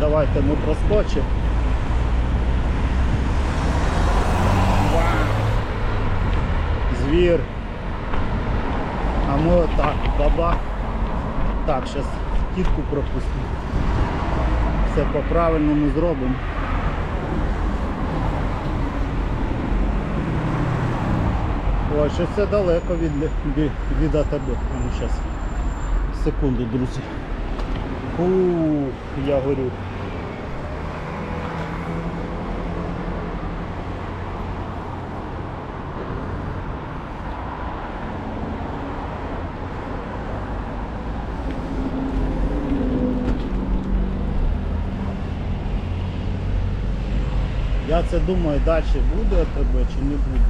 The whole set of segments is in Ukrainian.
давайте ми проскочимо. Звір. А ми отак, баба. Так, зараз кітку пропустимо. Все по-правильному зробимо. Ой, щось це далеко від, від, від АТБ. Ну зараз. Секунду, друзі. Ух, я горю. Я це думаю, далі буде АТБ чи не буде.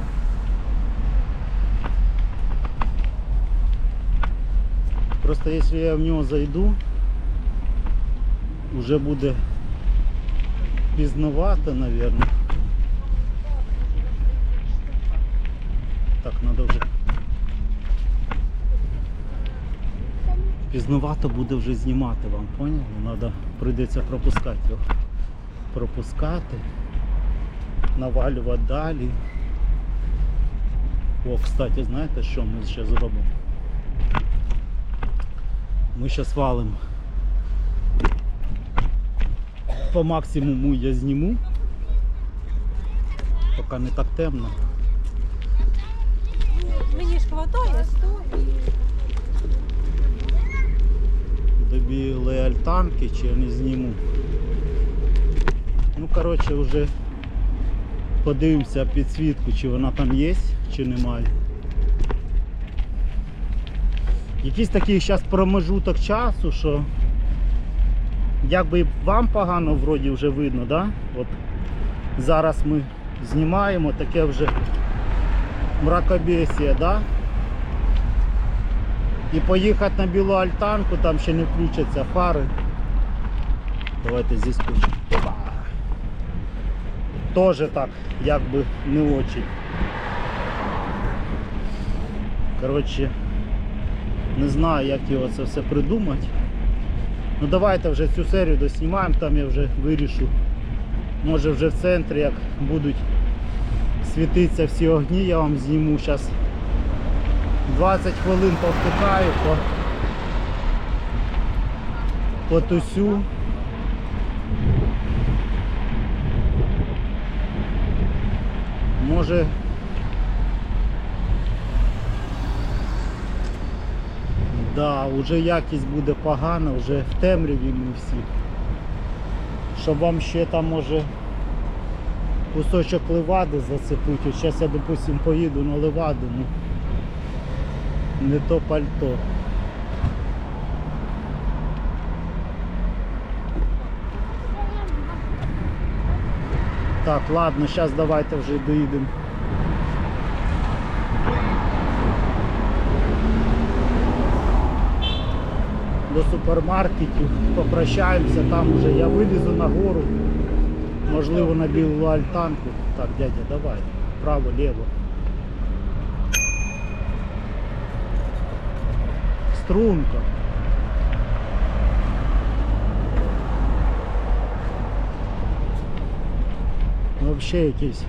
Просто якщо я в нього зайду, вже буде пізновато, мабуть. Так, треба вже. Пізновато буде вже знімати вам, поняли? Треба прийдеться пропускати його. Пропускати, навалювати далі. О, кстати, знаєте, що ми ще зробимо? Ми зараз валимо. По максимуму я зніму. Поки не так темно. Мені ж хватає 100 і До альтанки чи я не зніму. Ну коротше вже подивимося підсвітку, чи вона там є, чи немає. Якийсь такий зараз промежуток часу, що якби вам погано вроді вже видно, да? От зараз ми знімаємо таке вже мракобесія, да? І поїхати на білу альтанку, там ще не включаться фари. Давайте зі скучимо. Тоже так, якби не очень. Коротше, не знаю, як його це все придумати. Ну давайте вже цю серію доснімаємо, там я вже вирішу. Може вже в центрі, як будуть світитися всі огні, я вам зніму зараз 20 хвилин повтикаю по, потусю. Може Да, вже якість буде погана, вже в темряві ми всі. Щоб вам ще там може кусочок левади зацепити. Зараз я, допустим, поїду на леваду, ну не то пальто. Так, ладно, зараз давайте вже доїдемо. До супермаркетів, попрощаємося, там вже я вилізу на гору, можливо на білу альтанку. Так, дядя, давай, право, ліво. Струнка. Вообще якийсь.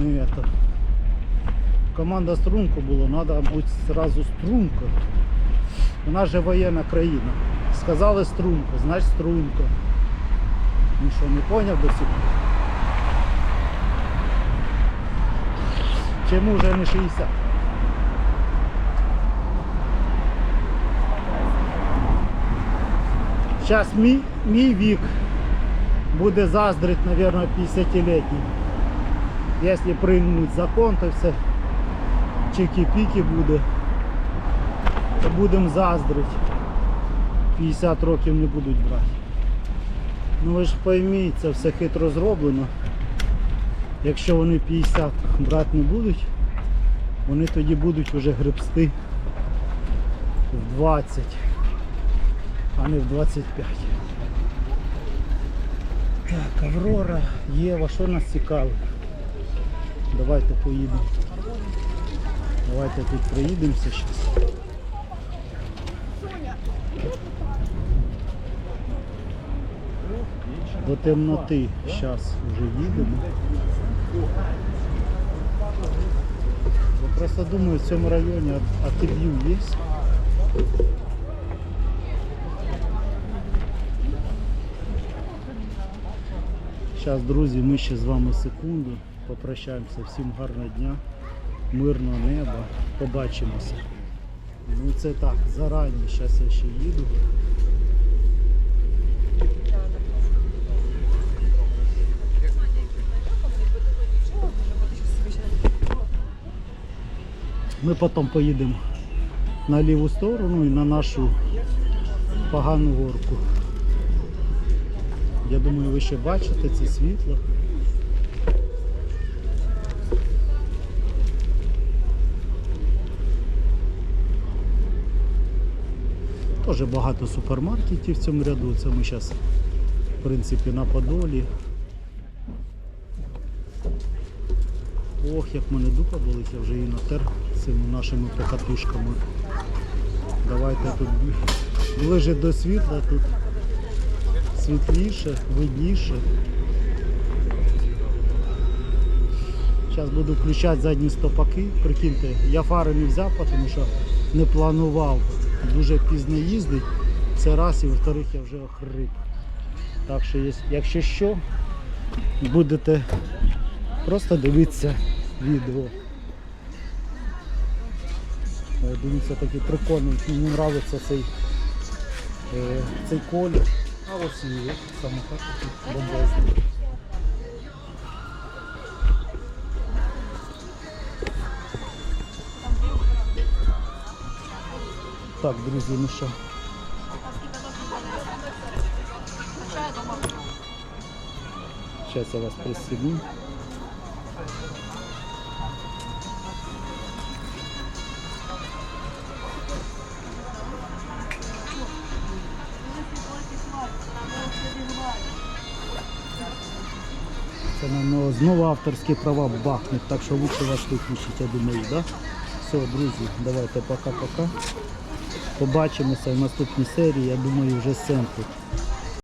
Ну это. Команда струнку було, треба бути сразу струнка. У нас же воєнна країна. Сказали струнка, значить струнка. Ну що, не поняв до сих пор? Чому вже не 60? Зараз мій, мій вік буде заздрить, мабуть, 50-летний. Якщо приймуть закон, то все чики-піки буде. То будемо заздрити. 50 років не будуть брати. Ну ви ж пойміть, це все хитро зроблено. Якщо вони 50 брати не будуть, вони тоді будуть вже гребсти в 20, а не в 25. Так, Аврора, Єва, що нас цікавить? Давайте поїдемо. Давайте тут проїдемося зараз. До темноти зараз вже їдемо. Я просто думаю, в цьому районі ательє є. Зараз, друзі, ми ще з вами секунду попрощаємося. Всім гарного дня, мирного неба. Побачимося. Ну це так, зарані. Зараз я ще їду. Ми потім поїдемо на ліву сторону і на нашу погану горку. Я думаю, ви ще бачите це світло. Теж багато супермаркетів в цьому ряду. Це ми зараз, в принципі, на Подолі. Ох, як мене дупа болить, я вже її натер цими нашими покатушками. Давайте тут ближе до світла, тут світліше, видніше. Зараз буду включати задні стопаки. Прикиньте, я фари не взяв, тому що не планував дуже пізно їздити. Це раз і во-вторых я вже охрип. Так що, якщо що, будете просто дивитися відео. Е, Дивіться, такий прикольний, мені подобається цей, е, цей колір. А ось і є самокат такий бомбезний. Так, друзі, ну що. Зараз я вас присягну. Це на знову авторські права бахнуть, так що лучше вас виключить, я думаю, да? Все, друзі, давайте пока-пока. Побачимося в наступній серії, я думаю, вже центру.